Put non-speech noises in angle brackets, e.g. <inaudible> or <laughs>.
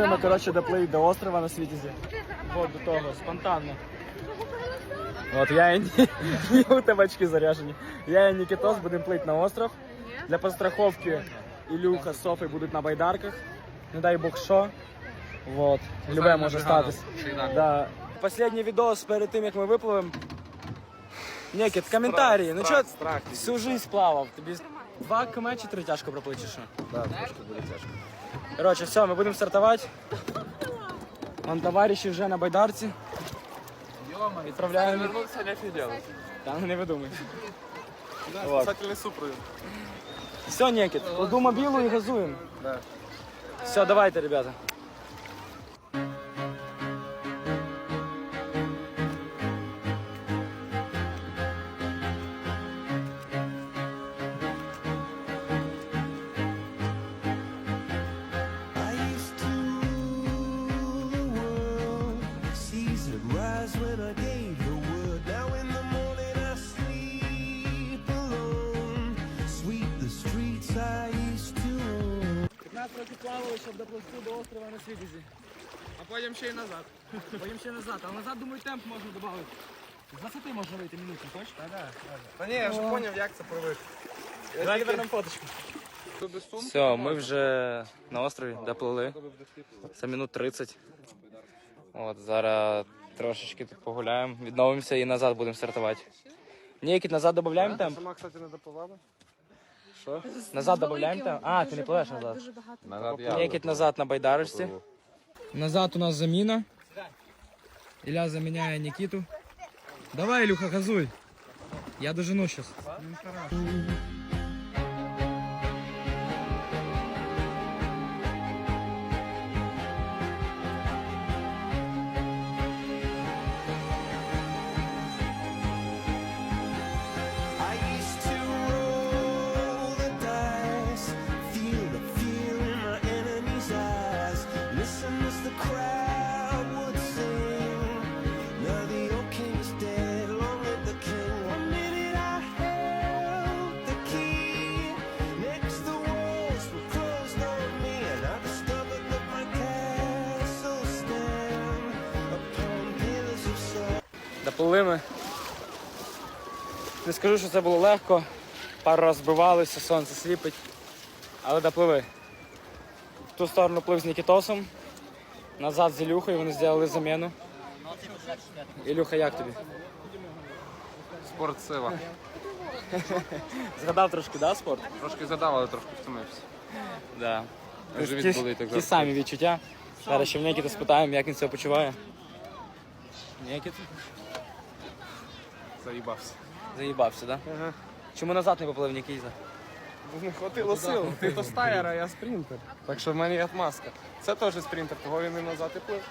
Ми, коротше, доплить до острова на Світязі. От до того, спонтанно. От я і у тебе очки заряжені. Я і Нікітос будемо плити на остров. Для постраховки Ілюха Софи будуть на байдарках. Не дай Бог що. Вот. Любе може статись. Да. Последній відос перед тим, як ми випливемо. Нікіт, коментарі. Ну чого всю жизнь плавав? Тобі два км чи три тяжко проплити, чи що? Да, трошки буде тяжко. Короче, все, мы будем стартовать. Вон товарищи вже на байдарці. Відправляємо. Вернувся не офігел. Та ну не видумай. Вот. Спасательний супровід. Все, Некит, кладу мобилу и газуем. Да. Все, давайте, ребята. 15 років плавали, щоб доплисти до острова на Світязі. А потім ще й назад. Потім ще назад, а назад, думаю, темп можна додати. З 20 можна вийти минуту, хочеш? Так, так. Та ні, я вже зрозумів, як це привик. Давай нам фоточку. Все, ми вже на острові доплили. Це минут 30. От, зараз трошечки тут погуляємо, відновимося і назад будемо стартувати. Нікіт, назад додаємо темп? Сама, кстати, не допливала. Назад додаємо темп? А, ти не пливеш назад. Назад я. Нікіт назад на байдарочці. Назад у нас заміна. Ілля заміняє Нікіту. Давай, Ілюха, газуй. Я дожену зараз. Доплили ми. Не скажу, що це було легко. Пару раз збивалися, сонце сліпить. Але допливи. В ту сторону плив з Нікітосом. Назад з Ілюхою, вони зробили заміну. Ілюха, як тобі? Спорт сила. <laughs> Згадав трошки, да, спорт? Трошки задав, але трошки втомився. Да. Живіт ті, болить, так ті самі відчуття. Зараз ще в Нікіта спитаємо, як він себе почуває. Нікіт? Заїбався. Заїбався, да? Ага. Чому назад не поплив Нікіта? Не хватило сил. Ти то стаєр, а я спринтер. Так що в мене є отмазка. Це теж спринтер, того він і назад і плив.